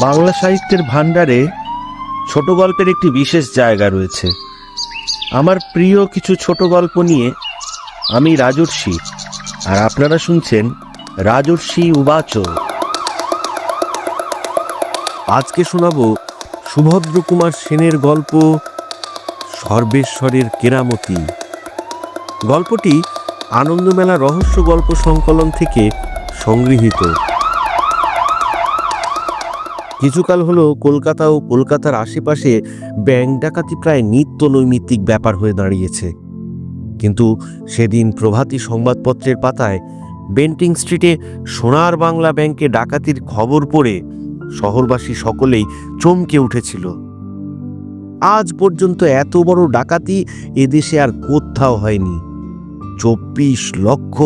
বাংলা সাহিত্যের ভাণ্ডারে ছোট গল্পের একটি বিশেষ জায়গা রয়েছে। আমার প্রিয় কিছু ছোট গল্প নিয়ে আমি রাজর্ষি, আর আপনারা শুনছেন রাজর্ষি উবাচ আজকে শোনাবো সুভদ্র কুমার সেনের গল্প, সর্বেশ্বরের কেরামতি। গল্পটি আনন্দমেলা রহস্য গল্প সংকলন থেকে সংগৃহীত। কিছুকাল হলো কলকাতা ও কলকাতার আশেপাশে ব্যাংক ডাকাতি প্রায় নিত্য নৈমিত্তিক ব্যাপার হয়ে দাঁড়িয়েছে। কিন্তু সেদিন প্রভাতী সংবাদপত্রের পাতায় বেন্টিং স্ট্রিটে সোনার বাংলা ব্যাংকে ডাকাতির খবর পড়ে শহরবাসী সকলেই চমকে উঠেছিল। আজ পর্যন্ত এত বড় ডাকাতি এদেশে আর কোথাও হয়নি। চব্বিশ লক্ষ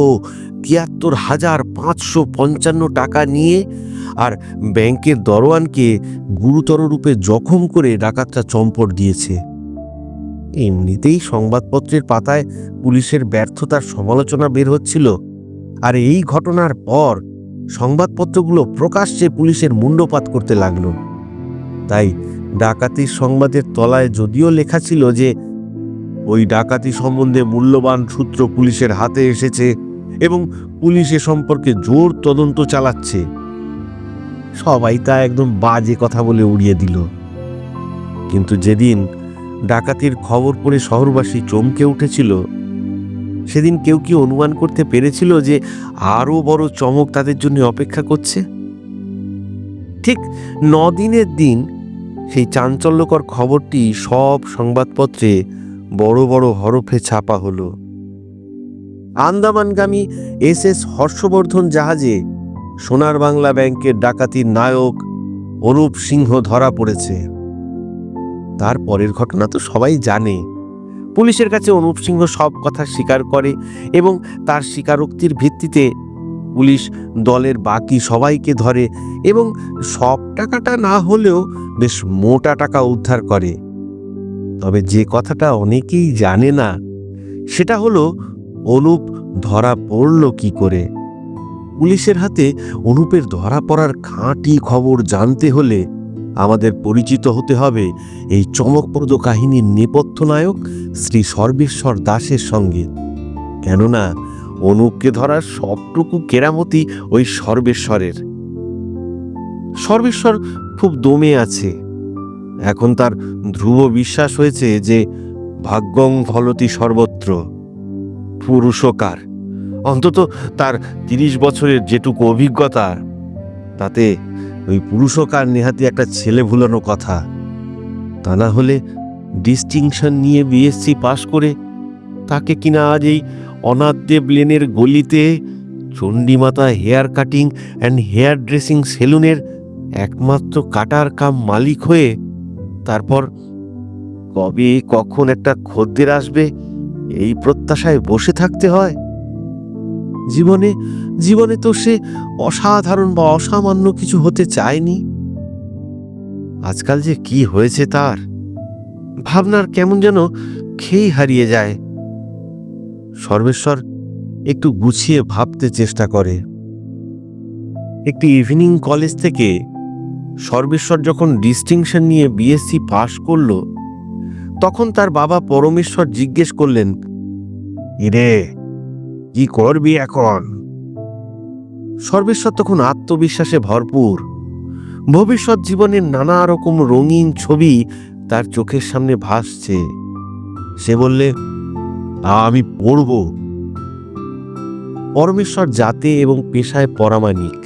তিয়াত্তর হাজার পাঁচশো পঞ্চান্ন টাকা নিয়ে আর ব্যাংকের দরোয়ানকে গুরুতর রূপে জখম করে ডাকাতটা চম্পট দিয়েছে। এমনিতেই সংবাদপত্রের পাতায় পুলিশের ব্যর্থতার সমালোচনা বের হচ্ছিল। আর এই ঘটনার পর সংবাদপত্রগুলো প্রকাশ্যে পুলিশের মুন্ডপাত করতে লাগল। তাই ডাকাতির সংবাদের তলায় যদিও লেখা ছিল যে, ওই ডাকাতি সম্বন্ধে মূল্যবান সূত্র পুলিশের হাতে এসেছে এবং পুলিশ এ সম্পর্কে জোর তদন্ত চালাচ্ছে। সবাই তা একদম বাজে কথা বলে উড়িয়ে দিল। কিন্তু যেদিন ডাকাতির খবর পড়ে শহরবাসী চমকে উঠেছিল, সেদিন কেউ কি অনুমান করতে পেরেছিল যে আরও বড় চমক তাদের জন্য অপেক্ষা করছে? ঠিক দিনের দিন সেই চাঞ্চল্যকর খবরটি সব সংবাদপত্রে বড় বড় হরফে ছাপা হলো। আন্দামানগামী এস এস হর্ষবর্ধন জাহাজে সোনার বাংলা ব্যাংকের ডাকাতির নায়ক অরূপ সিংহ ধরা পড়েছে। তার পরের ঘটনা তো সবাই জানে। পুলিশের কাছে অনুপ সিংহ সব কথা স্বীকার করে এবং তার স্বীকারোক্তির ভিত্তিতে পুলিশ দলের বাকি সবাইকে ধরে এবং সব টাকাটা না হলেও বেশ মোটা টাকা উদ্ধার করে। তবে যে কথাটা অনেকেই জানে না, সেটা হলো, অনুপ ধরা পড়ল কি করে? পুলিশের হাতে অনুপের ধরা পড়ার খাঁটি খবর জানতে হলে আমাদের পরিচিত হতে হবে এই চমকপ্রদ কাহিনীর নেপথ্য নায়ক শ্রী সর্বেশ্বর দাসের সঙ্গে। কেননা অনুপকে ধরার সবটুকু কেরামতি ওই সর্বেশ্বরের। সর্বেশ্বর খুব দমে আছে। এখন তার ধ্রুব বিশ্বাস হয়েছে যে ভাগ্যং ফলতি সর্বত্র। পুরুষকার অন্তত তার তিরিশ বছরের যেটুকু অভিজ্ঞতা, তাতে ওই পুরুষকার নেহাতি একটা ছেলে ভুলানো কথা। তা না হলে ডিস্টিংশন নিয়ে বিএসসি পাশ করে তাকে কিনা আজ এই অনাথদেব লেনের গলিতে Chandimata hair cutting and hair dressing সেলুনের একমাত্র কাটার কাম মালিক হয়ে তারপর কবে কখন একটা খদ্দের আসবে, এই প্রত্যাশায় বসে থাকতে হয়। জীবনে জীবনে তো সে অসাধারণ বা অসামান্য কিছু হতে চায়নি। আজকাল যে কি হয়েছে তার? ভাবনার কেমন যেন খেই হারিয়ে যায়। সর্বেশ্বর একটু গুছিয়ে ভাবতে চেষ্টা করে। একটি ইভিনিং কলেজ থেকে সর্বেশ্বর যখন ডিস্টিংশন নিয়ে বিএসসি পাশ করল, তখন তার বাবা পরমেশ্বর জিজ্ঞেস করলেন ইরে কি করবি এখন? সর্বেশ্বর তখন আত্মবিশ্বাসে ভরপুর। ভবিষ্যৎ জীবনের নানা রকম রঙিন ছবি তার চোখের সামনে ভাসছে। সে বললে আমি পড়ব। পরমেশ্বর জাতে এবং পেশায় পরামানিক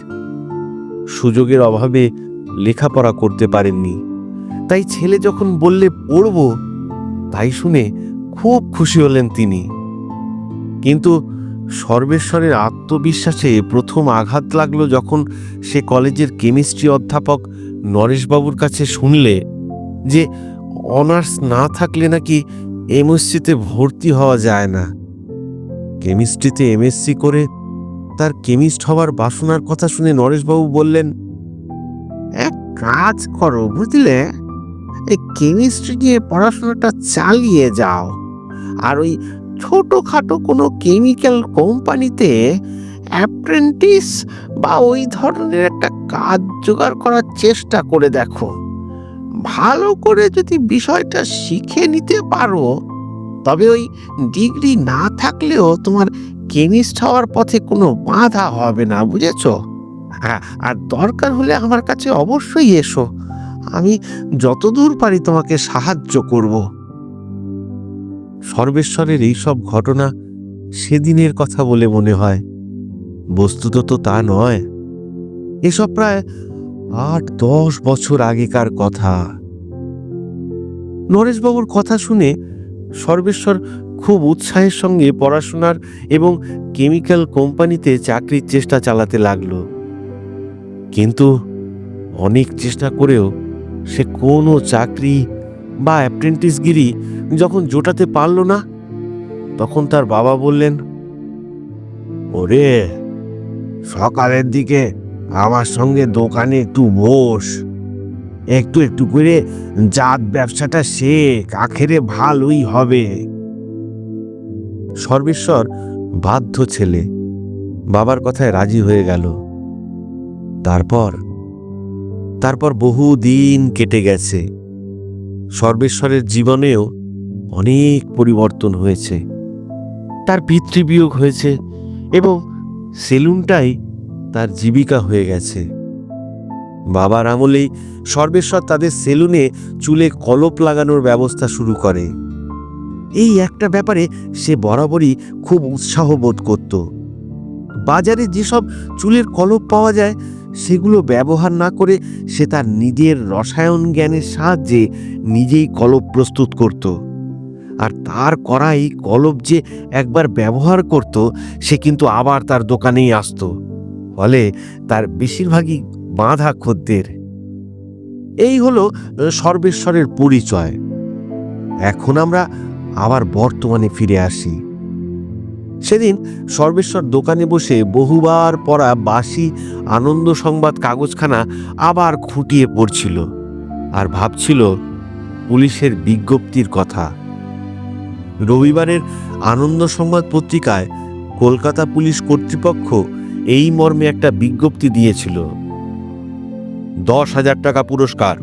সুযোগের অভাবে লেখাপড়া করতে পারেননি। তাই ছেলে যখন বললে, পড়ব, তাই শুনে খুব খুশি হলেন তিনি। কিন্তু সর্বেশ্বরের আত্মবিশ্বাসে প্রথম আঘাত লাগল যখন সে কলেজের কেমিস্ট্রি অধ্যাপক নরেশবাবুর কাছে শুনলে যে অনার্স না থাকলে নাকি এমএসসিতে ভর্তি হওয়া যায় না। কেমিস্ট্রিতে এমএসসি করে তার কেমিস্ট হওয়ার বাসনার কথা শুনে নরেশবাবু বললেন, এক কাজ করো, বুঝলে? এই কেমিস্ট্রি নিয়ে পড়াশোনাটা চালিয়ে যাও। আর ওই ছোটোখাটো কোনো কেমিক্যাল কোম্পানিতে অ্যাপ্রেন্টিস বা ওই ধরনের একটা কাজ জোগাড় করার চেষ্টা করে দেখো। ভালো করে যদি বিষয়টা শিখে নিতে পারো, তবে ওই ডিগ্রি না থাকলেও তোমার কেমিস্ট হওয়ার পথে কোনো বাধা হবে না, বুঝেছ? হ্যাঁ আর দরকার হলে আমার কাছে অবশ্যই এসো। আমি যতদূর পারি তোমাকে সাহায্য করব। সর্বেশ্বরের এইসব ঘটনা সেদিনের কথা বলে মনে হয়। বস্তুত তো তা নয়। এসব প্রায় আট, দশ বছর আগেকার কথা। নরেশবাবুর কথা শুনে সর্বেশ্বর খুব উৎসাহের সঙ্গে পড়াশোনার এবং কেমিক্যাল কোম্পানিতে চাকরির চেষ্টা চালাতে লাগল। কিন্তু অনেক চেষ্টা করেও সে কোনো চাকরি বা অ্যাপ্রেন্টিসগিরি যখন জোটাতে পারল না, তখন তার বাবা বললেন, ওরে, সকালের দিকে আমার সঙ্গে দোকানে একটু বস। একটু একটু করে জাত ব্যবসাটা শেখ, আখেরে ভালোই হবে। সর্বেশ্বর বাধ্য ছেলে বাবার কথায় রাজি হয়ে গেল। তারপর তারপর বহু দিন কেটে গেছে। সর্বেশ্বরের জীবনেও অনেক পরিবর্তন হয়েছে। তার পিতৃবিয়োগ হয়েছে এবং সেলুনটাই তার জীবিকা হয়ে গেছে। বাবার আমলেই সর্বেশ্বর তাদের সেলুনে চুলে কলপ লাগানোর ব্যবস্থা শুরু করে। এই একটা ব্যাপারে সে বরাবরই খুব উৎসাহ বোধ করত। বাজারে যেসব চুলের কলপ পাওয়া যায় সেগুলো ব্যবহার না করে সে তার নিজের রসায়ন জ্ঞানের সাহায্যে নিজেই কলপ প্রস্তুত করত। আর তার করা এই কলপ যে একবার ব্যবহার করত, সে কিন্তু আবার তার দোকানেই আসতো। ফলে তার বেশিরভাগই বাঁধা খদ্দের। এই হলো সর্বেশ্বরের পরিচয়। এখন আমরা আবার বর্তমানে ফিরে আসি। সেদিন সর্বেশ্বর দোকানে বসে বহুবার পড়া বাসি আনন্দ সংবাদ কাগজখানা আবার খুঁটিয়ে পড়ছিল আর ভাবছিল পুলিশের বিজ্ঞপ্তির কথা। রবিবারের আনন্দ সংবাদ পত্রিকায় কলকাতা পুলিশ কর্তৃপক্ষ এই মর্মে একটা বিজ্ঞপ্তি দিয়েছিল। দশ হাজার টাকা পুরস্কার।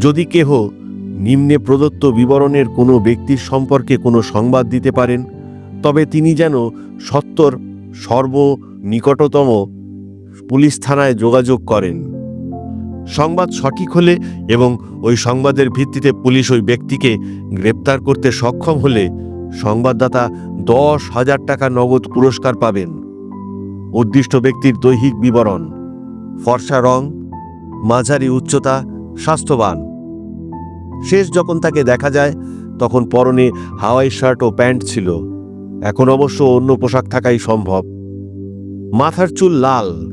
যদি কেহ নিম্নে প্রদত্ত বিবরণের কোনো ব্যক্তির সম্পর্কে কোনো সংবাদ দিতে পারেন তবে তিনি যেন সত্তর সর্ব নিকটতম পুলিশ থানায় যোগাযোগ করেন। সংবাদ সঠিক হলে এবং ওই সংবাদের ভিত্তিতে পুলিশ ওই ব্যক্তিকে গ্রেপ্তার করতে সক্ষম হলে সংবাদদাতা দশ হাজার টাকা নগদ পুরস্কার পাবেন। উদ্দিষ্ট ব্যক্তির দৈহিক বিবরণ, ফর্সা রং, মাঝারি উচ্চতা, স্বাস্থ্যবান। শেষ যখন তাকে দেখা যায়, তখন পরনে হাওয়াই শার্ট ও প্যান্ট ছিল। এখন অবশ্য অন্য পোশাক থাকাই সম্ভব। মাথার চুল লাল,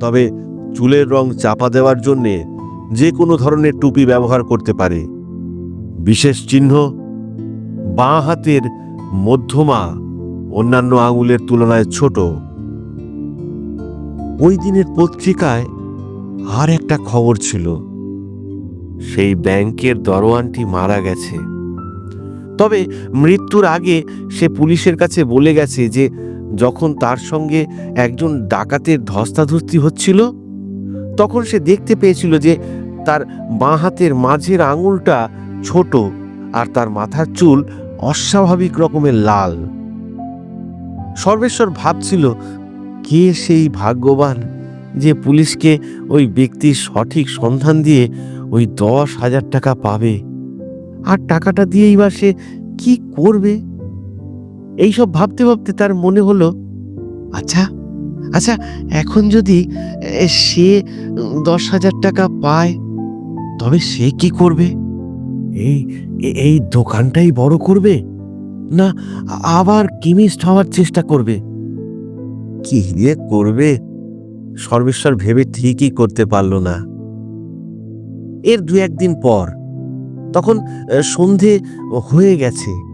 তবে চুলের রং চাপা দেওয়ার জন্যে যে কোনো ধরনের টুপি ব্যবহার করতে পারে। বিশেষ চিহ্ন, বাঁ হাতের মধ্যমা, অন্যান্য আঙুলের তুলনায় ছোট। ওই দিনের পত্রিকায় আর একটা খবর ছিল। সেই ব্যাংকের দরোয়ানটি মারা গেছে। তবে মৃত্যুর আগে সে পুলিশের কাছে বলে গেছে যে, যখন তার সঙ্গে একজন ডাকাতের ধস্তাধস্তি হচ্ছিল, তখন সে দেখতে পেয়েছিল যে, তার বাঁ হাতের মাঝের আঙুলটা ছোট আর তার মাথার চুল অস্বাভাবিক রকমের লাল। সর্বেশ্বর ভাবছিল, কে সেই ভাগ্যবান যে পুলিশকে ওই ব্যক্তির সঠিক সন্ধান দিয়ে ওই দশ হাজার টাকা পাবে? আর টাকাটা দিয়েই বা সে কি করবে? এইসব ভাবতে ভাবতে তার মনে হলো আচ্ছা আচ্ছা এখন যদি সে দশ হাজার টাকা পায়, তবে সে কি করবে? এই এই দোকানটাই বড় করবে? না, আবার কেমিস্ট হওয়ার চেষ্টা করবে? কি দিয়ে করবে? সর্বেশ্বর ভেবে ঠিকই করতে পারল না। এর দু একদিন পর তখন সন্ধে হয়ে গেছে।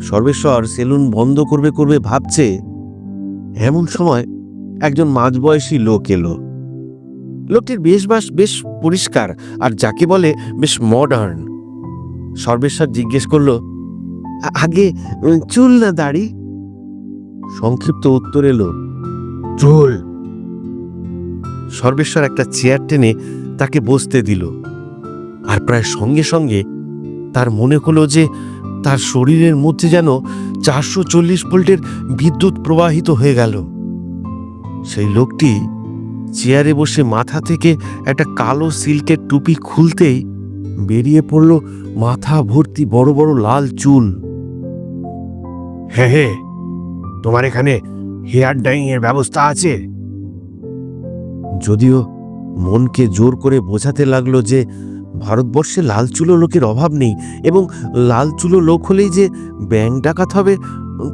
সর্বেশ্বর সেলুন বন্ধ করবে করবে ভাবছে, এমন সময় একজন মাঝবয়সী লোক এলো। লোকটির বেশবাস বেশ পরিষ্কার আর যাকে বলে বেশ মডার্ন সর্বেশ্বর জিজ্ঞেস করল, "আ- আগে চুল না দাড়ি? সংক্ষিপ্ত উত্তর এলো, চল। সর্বেশ্বর একটা চেয়ার টেনে তাকে বসতে দিল। আর প্রায় সঙ্গে সঙ্গে তার মনে হলো যে তার শরীরের মধ্যে যেন চারশো চল্লিশ ভোল্টের বিদ্যুৎ প্রবাহিত হয়ে গেল। সেই লোকটি চেয়ারে বসে মাথা থেকে একটা কালো সিল্কের টুপি খুলতেই বেরিয়ে পড়ল মাথা ভর্তি বড় বড় লাল চুল। হ্যাঁ হ্যাঁ তোমার এখানে হেয়ার ডাইং এর ব্যবস্থা আছে? যদিও মনকে জোর করে বোঝাতে লাগল যে ভারতবর্ষে লাল চুলো লোকের অভাব নেই এবং লাল চুলো লোক হলেই যে ব্যাংক ডাকাত হবে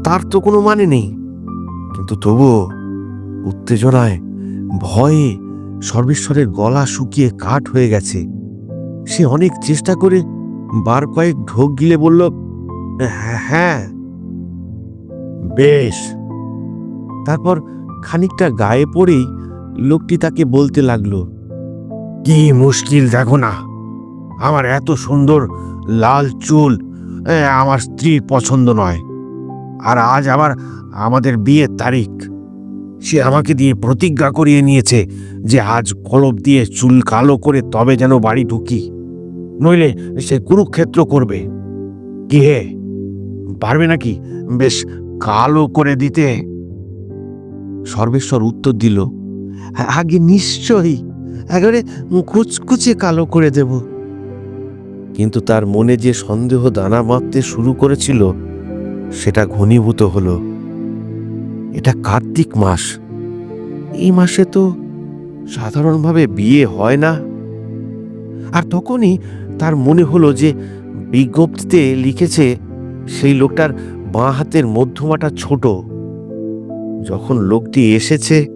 তার তো কোনো মানে নেই। কিন্তু তবুও উত্তেজনায় ভয়ে সর্বেশ্বরের গলা শুকিয়ে কাঠ হয়ে গেছে। সে অনেক চেষ্টা করে বার কয়েক ঢোক গিলে বলল "হ্যাঁ, হ্যাঁ বেশ। তারপর খানিকটা গায়ে পড়েই লোকটি তাকে বলতে লাগল কি মুশকিল দেখো না আমার এত সুন্দর লাল চুল আমার স্ত্রীর পছন্দ নয়। আর আজ আবার আমাদের বিয়ের তারিখ। সে আমাকে দিয়ে প্রতিজ্ঞা করিয়ে নিয়েছে যে আজ কলব দিয়ে চুল কালো করে তবে যেন বাড়ি ঢুকি, নইলে সে কুরুক্ষেত্র করবে। কি হে, পারবে নাকি বেশ কালো করে দিতে? সর্বেশ্বর উত্তর দিল, আগে নিশ্চয়ই, একেবারে কুচকুচে কালো করে দেব। কিন্তু তার মনে যে সন্দেহ দানা মাপতে শুরু করেছিল, সেটা ঘনীভূত হলো। এটা কার্তিক মাস। এই মাসে তো সাধারণভাবে বিয়ে হয় না। আর তখনই তার মনে হলো যে বিজ্ঞপ্তিতে লিখেছে, সেই লোকটার বাঁ হাতের মধ্যমাটা ছোট। যখন লোকটি এসেছে,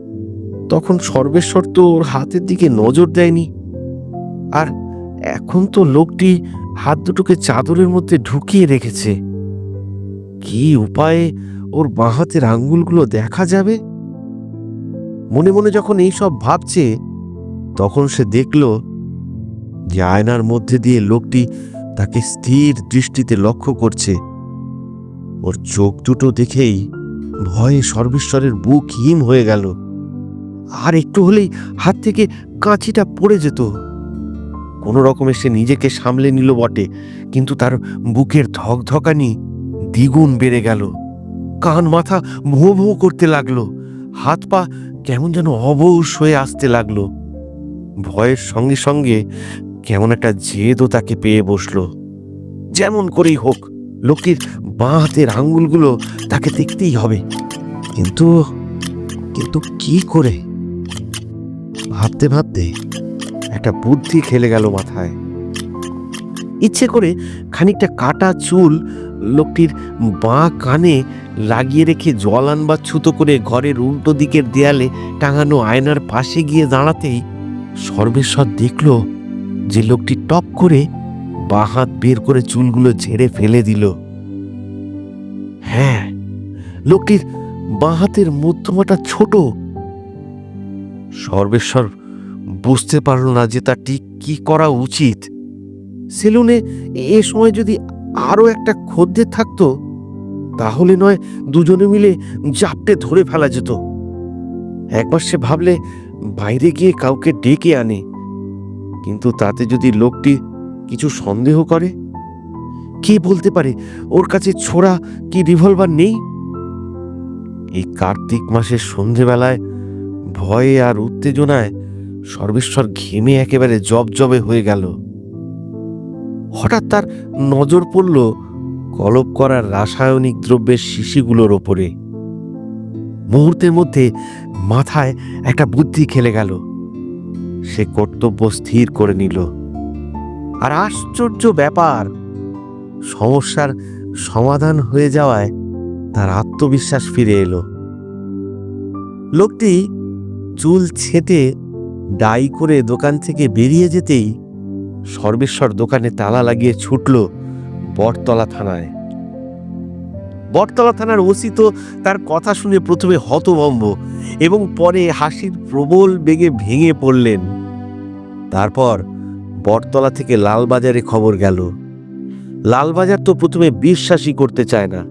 তখন সর্বেশ্বর তো ওর হাতের দিকে নজর দেয়নি। আর এখন তো লোকটি হাত দুটোকে চাদরের মধ্যে ঢুকিয়ে রেখেছে। কি উপায়ে ওর বাঁ হাতের আঙ্গুলগুলো দেখা যাবে? মনে মনে যখন এইসব ভাবছে, তখন সে দেখল যে আয়নার মধ্যে দিয়ে লোকটি তাকে স্থির দৃষ্টিতে লক্ষ্য করছে। ওর চোখ দুটো দেখেই ভয়ে সর্বেশ্বরের বুক হিম হয়ে গেল। আর একটু হলেই হাত থেকে কাঁচিটা পড়ে যেত। কোনো রকমে সে নিজেকে সামলে নিল বটে, কিন্তু তার বুকের ধকধকানি দ্বিগুণ বেড়ে গেল। কান মাথা ভোঁ ভোঁ করতে লাগল, হাত পা কেমন যেন অবশ হয়ে আসতে লাগল। ভয়ের সঙ্গে সঙ্গে কেমন একটা জেদও তাকে পেয়ে বসল। যেমন করেই হোক লোকটির বাঁ হাতের আঙ্গুলগুলো তাকে দেখতেই হবে। কিন্তু কিন্তু কি করে? ভাবতে ভাবতে একটা বুদ্ধি খেলে গেল মাথায়। ইচ্ছে করে খানিকটা কাটা চুল লোকটির বাঁ কানে লাগিয়ে রেখে জল আনবার ছুতো করে ঘরের উল্টো দিকের দেয়ালে টাঙানো আয়নার পাশে গিয়ে দাঁড়াতেই সর্বেশ্বর দেখল যে লোকটি টপ করে বাঁ হাত বের করে চুলগুলো ঝেড়ে ফেলে দিল। হ্যাঁ লোকটির বাঁ হাতের মধ্যমাটা ছোট। সর্বেশ্বর বুঝতে পারল না যে তার ঠিক কি করা উচিত। সেলুনে এ সময় যদি আরও একটা খদ্দের থাকতো, তাহলে নয় দুজনে মিলে জাপটে ধরে ফেলা যেত। একবার সে ভাবলে বাইরে গিয়ে কাউকে ডেকে আনে, কিন্তু তাতে যদি লোকটি কিছু সন্দেহ করে, কে বলতে পারে ওর কাছে ছোড়া কি রিভলভার নেই? এই কার্তিক মাসের সন্ধেবেলায় ভয়ে আর উত্তেজনায় সর্বেশ্বর ঘেমে একেবারে জবজবে হয়ে গেল। হঠাৎ তার নজর পড়ল কলপ করার রাসায়নিক দ্রব্যের শিশিগুলোর ওপরে। মুহূর্তের মধ্যে মাথায় একটা বুদ্ধি খেলে গেল। সে কর্তব্য স্থির করে নিল। আর আশ্চর্য ব্যাপার, সমস্যার সমাধান হয়ে যাওয়ায় তার আত্মবিশ্বাস ফিরে এলো। লোকটি চুল ছেঁটে ডাই করে দোকান থেকে বেরিয়ে যেতেই সর্বেশ্বর দোকানে তালা লাগিয়ে ছুটল বটতলা থানায়। বটতলা থানার ওসি তো তার কথা শুনে প্রথমে হতভম্ব এবং পরে হাসির প্রবল বেগে ভেঙে পড়লেন। তারপর বটতলা থেকে লালবাজারে খবর গেল। লালবাজার তো প্রথমে বিশ্বাসই করতে চায় না।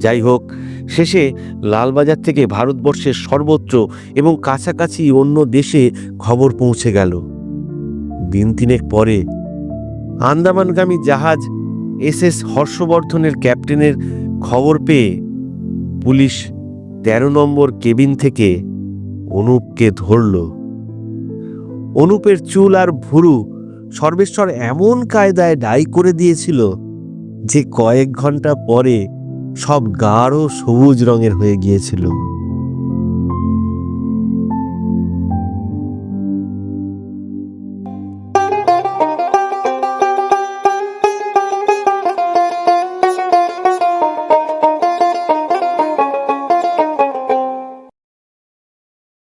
যাই হোক শেষে লালবাজার থেকে ভারতবর্ষের সর্বত্র এবং কাছাকাছি অন্য দেশে খবর পৌঁছে গেল। দিন তিনেক পরে আন্দামানগামী জাহাজ এস এস হর্ষবর্ধনের ক্যাপ্টেনের খবর পেয়ে পুলিশ তেরো নম্বর কেবিন থেকে অনুপকে ধরল। অনুপের চুল আর ভুরু সর্বেশ্বর এমন কায়দায় ডাই করে দিয়েছিল যে কয়েক ঘণ্টা পরে সব গাঢ় সবুজ রঙের হয়ে গিয়েছিল।